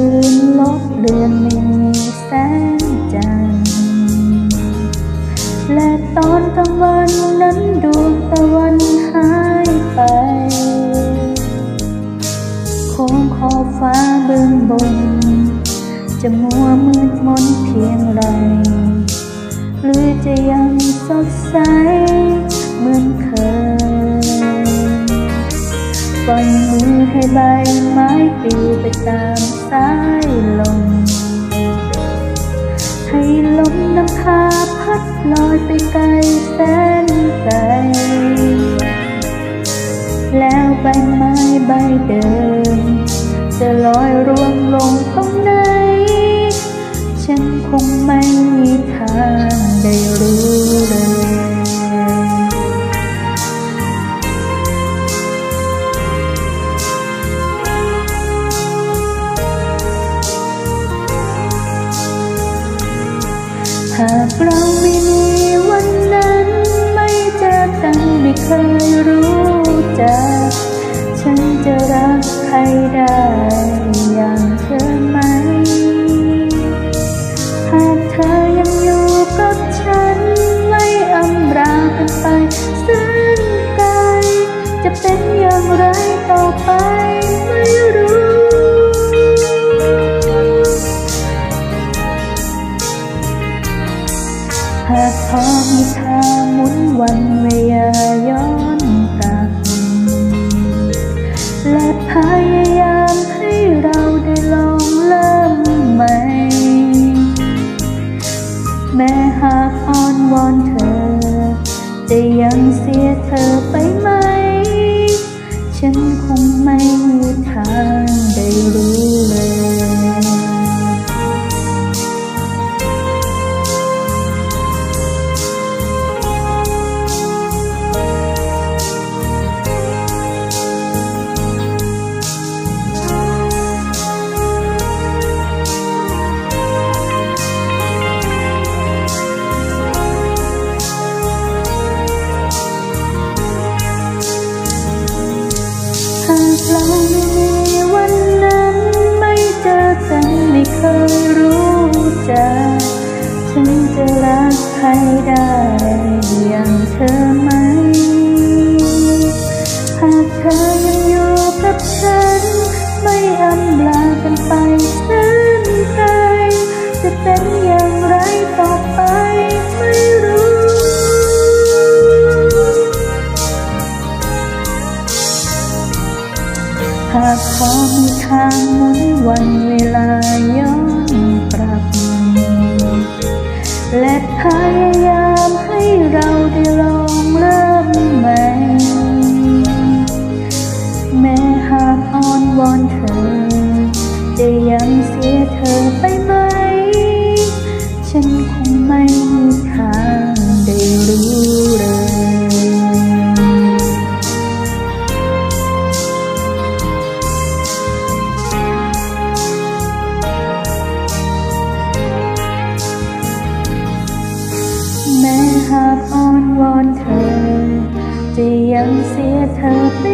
คืนลบเลือนไม่มีแสงจันทร์และตอนกลางวันนั้นดวงตะวันหายไปโค้งขอบฟ้าเบื้องบน จะมัวมืดมนเพียงไร หรือจะยังสดใส ให้ใบไม้ปลิวไปตามสายลม ให้ลมนำพาพัดลอยไปไกลแสนไกล แล้วใบไม้ใบเดิม จะลอยร่วงลงตรงไหน ฉันคงไม่มีทางได้รู้ หากเราไม่มีวันนั้น ไม่เจอกันไม่เคยรู้จัก ฉันจะรักใครได้อย่างเธอไหม หากเธอยังอยู่กับฉัน ไม่อำรากันไปแสนไกลจะเป็นอย่างไรต่อไปากพอมีทางหมุนวันเวลาย้อนกลับและพยายามให้เราได้ลองเริ่มใหม่ แม้หากอ้อนวอนเธอ จะยังเสียเธอไปไหม เธอยังอยู่กับฉัน ไม่อำลากันไปแสนไกลจะเป็นอย่างไรต่อไปไม่รู้ หากพอมีทางหมุนวันเวลาย้อนกลับ และพยาย งเสียเธอไปไหม ฉันคงไม่มีทางได้รู้เลยแม้หากอ้อนวอนเธอ จะยังเสียเธอไป